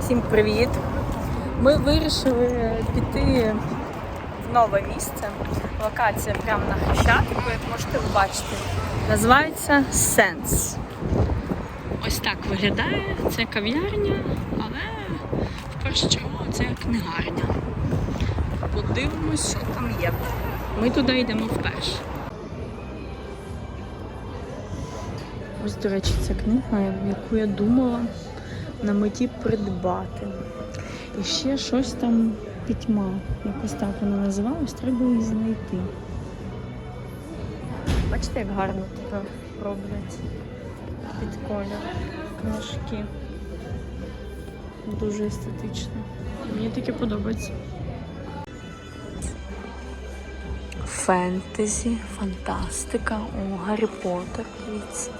Всім привіт! Ми вирішили піти в нове місце. Локація прямо на Хрещатику, як можете побачити. Називається Сенс. Ось так виглядає. Це кав'ярня, але в першу чергу це книгарня. Подивимось, що там є. Ми туди йдемо вперше. Ось, до речі, ця книга, яку я думала на меті придбати. І ще щось там пітьма. Якось так воно називалось, треба її знайти. Бачите, як гарно тепер роблять під колір книжки. Дуже естетично. Мені таке подобається. Фентезі, фантастика, о, Гаррі Поттер, дивіться.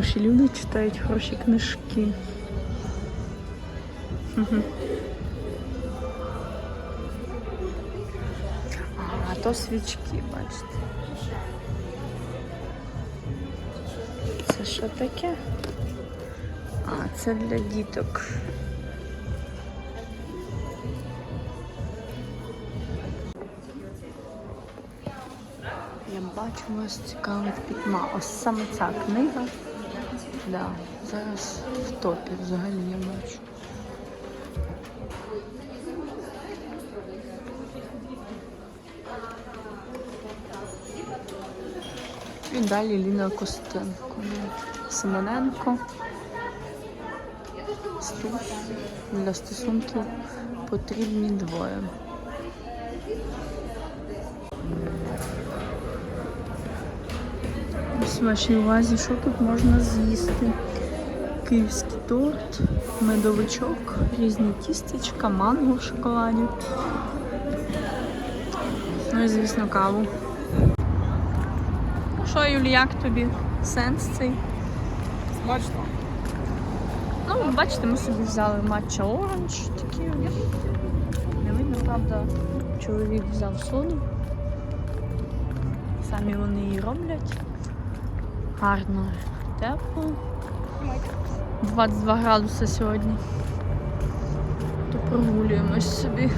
Хороші люди читають хороші книжки. Мгм. А, то свічки, бачите. Це що таке? А, це для діток. Я бачу, вас цікавить пітьма. Ось саме ця книга. Да, зараз в топі взагалі я бачу. І далі Ліна Костенко. Симоненко. Для стосунків потрібні двоє. Ось вашій увазі, що тут можна з'їсти? Київський торт, медовичок, різні тістечка, манго в шоколаді. Ну і, звісно, каву. Ну Що, Юлі, як тобі сенс цей? Смачно. Ну, бачите, ми собі взяли матча оранж такі. Не видно, правда, чоловік взяв соду. Самі вони її роблять. Гарно, тепло. 22 градуси сьогодні. То прогулюємось собі.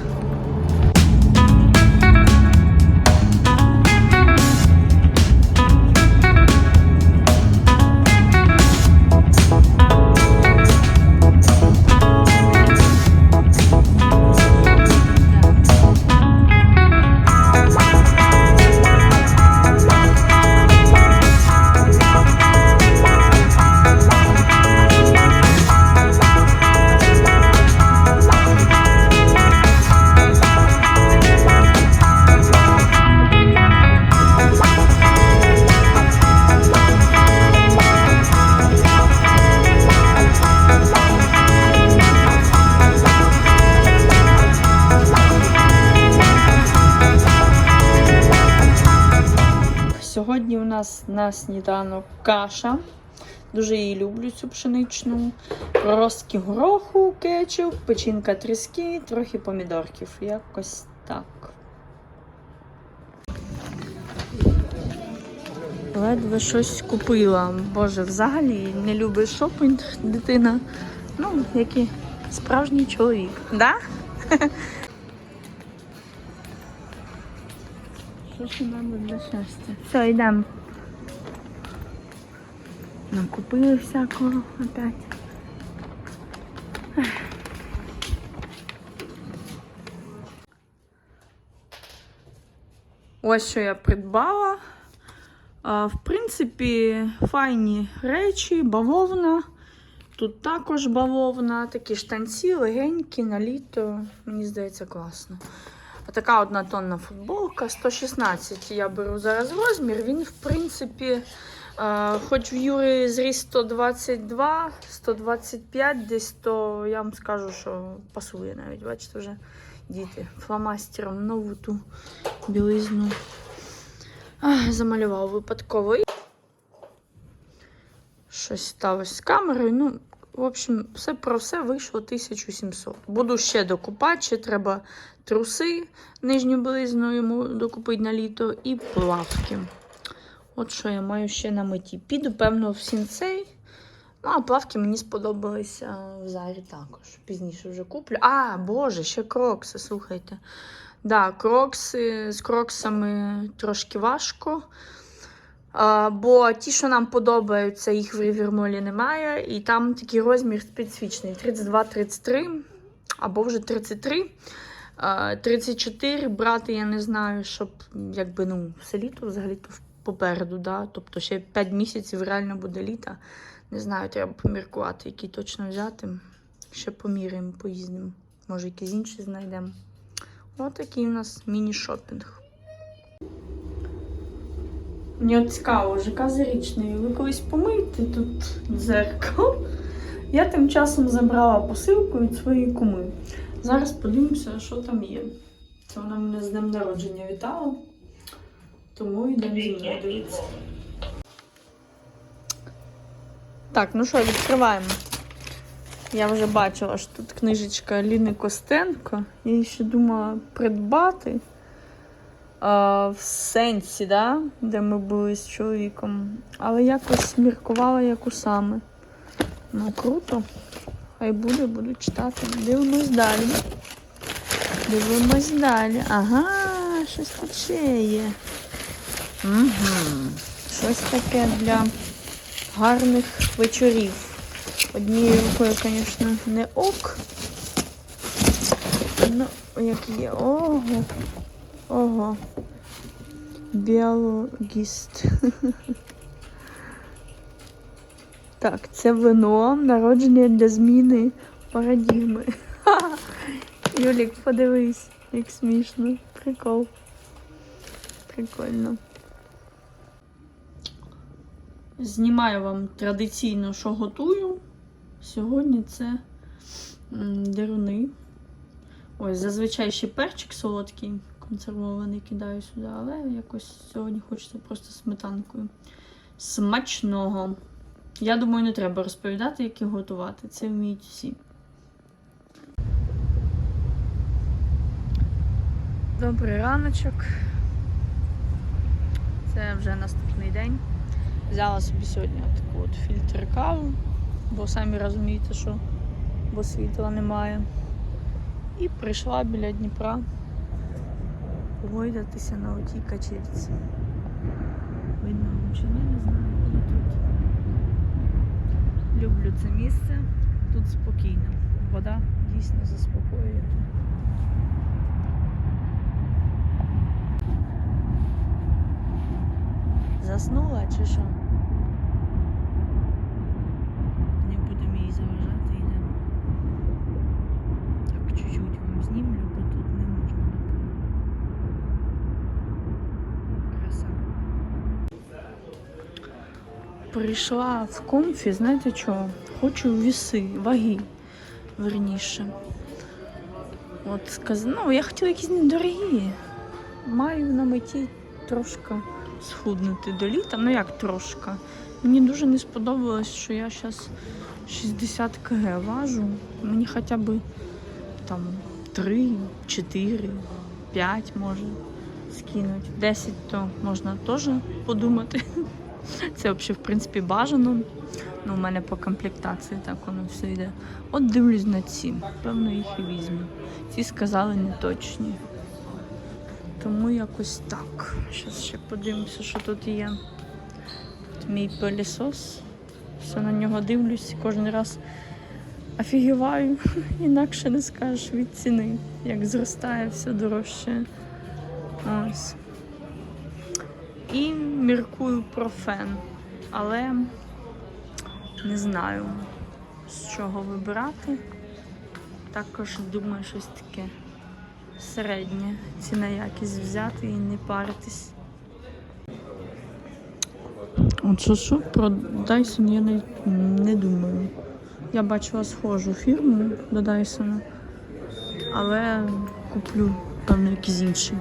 Нас на сніданок каша. Дуже її люблю, цю пшеничну. Проростки гороху, кетчуп, печінка тріски, трохи помідорків. Якось так. Ледве щось купила. Боже, взагалі не любить шопінг дитина. Ну, як і справжній чоловік. Да? Що ще нам для щастя? Все, йдемо. Накупили всякого опять. Ось що я придбала. В принципі, файні речі, бавовна. Тут також бавовна, такі штанці, легенькі на літо. Мені здається, класно. Така одна тонна футболка, 116 я беру зараз розмір. Він, в принципі, хоч в Юрі зріс 122, 125 десь, то я вам скажу, що пасує навіть. Бачите, вже діти фломастером нову ту білизну Ах, замалював випадково. Щось сталося з камерою. Ну, В общем, все про все вийшло 1700. Буду ще докупати, ще треба труси нижню білизну йому докупити на літо і плавки. От що я маю ще на меті. Піду, певно, в сінцей. Ну, а плавки мені сподобалися в зарі також. Пізніше вже куплю. А, боже, ще крокси, слухайте. Да, крокси з кроксами трошки важко. А, бо ті, що нам подобаються, їх в Рівермолі немає. І там такий розмір специфічний: 32-33 або вже 33. 34 брати я не знаю, щоб якби ну, все літо взагалі-то попереду. Да? Тобто ще 5 місяців реально буде літа. Не знаю, треба поміркувати, який точно взяти. Ще поміряємо, поїздимо. Може, якісь інші знайдемо. Отакий у нас міні-шопінг. Мені от цікаво, ЖК Зарічний. Ви колись помийте тут дзеркало. Я тим часом забрала посилку від своєї куми. Зараз подивимося, що там є. Це вона мене з днем народження вітала. Тому йдемо зі мною дивитися. Так, ну що, відкриваємо. Я вже бачила, що тут книжечка Ліни Костенко. Я її ще думала придбати. А, в сенсі, да? де ми були з чоловіком. Але якось міркувала, яку саме. Ну, круто. Хай буде, буду читати. Дивимось далі. Дивимось далі. Ага, щось тут ще є. Угу. Щось таке для гарних вечорів. Однією рукою, звісно, не ок. Ну, як є. Ого. Ого. Біологіст. Так, це вино, народження для зміни парадігми. Юлік, подивись, як смішно. Прикол. Прикольно. Знімаю вам традиційно, що готую. Сьогодні це деруни. Ось, зазвичай ще перчик солодкий, консервований кидаю сюди, але якось сьогодні хочеться просто сметанкою. Смачного. Я думаю, не треба розповідати, як його готувати. Це вміють всі. Добрий раночок. Це вже наступний день. Взяла собі сьогодні таку от фільтр каву, бо самі розумієте, що бо світла немає. І прийшла біля Дніпра погойдатися на отій качельці. Видно, чи ні, не знаю, але тут. Люблю це місце. Тут спокійно. Вода дійсно заспокоює. Заснула чи що? Не будемо їй заважати, йдемо. Так, чуть-чуть вам знімлю, бо тут не можна, напевно. Краса. Прийшла в комфі, знаєте чого? Хочу віси, ваги, верніше. От сказ... ну, я хотіла якісь недорогі. Маю на меті трошки схуднути до літа. Ну як трошки. Мені дуже не сподобалось, що я зараз 60 кг важу. Мені хоча б там 3, 4, 5 може скинути. 10 то можна теж подумати. Це взагалі, в принципі, бажано. Ну, у мене по комплектації так воно все йде. От дивлюсь на ці. Певно, їх і візьму. Ці сказали не точні. Тому якось так. Зараз ще подивимося, що тут є. Тут мій пилісос. Все на нього дивлюсь, кожен раз офігіваю. Інакше не скажеш від ціни, як зростає все дорожче. Ось. І міркую про фен. Але не знаю, з чого вибирати. Також думаю, щось таке середнє. Ціна якість взяти і не паритись. От що про Dyson я навіть не думаю. Я бачила схожу фірму до Dyson, але куплю, певно, якісь інші.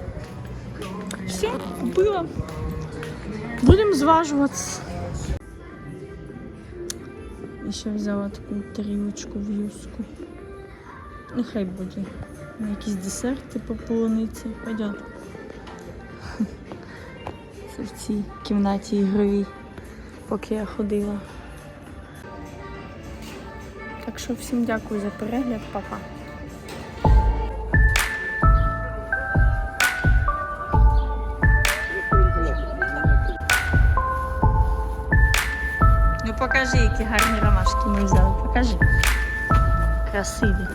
Все, купила. Будемо зважуватися. І ще взяла таку тарілочку в юску. Нехай буде. На якісь десерти по полуниці. Це в цій кімнаті ігровій, поки я ходила. Так що всім дякую за перегляд, Па-па. Покажи, які гарні ромашки ми взяли. Покажи. Красиві.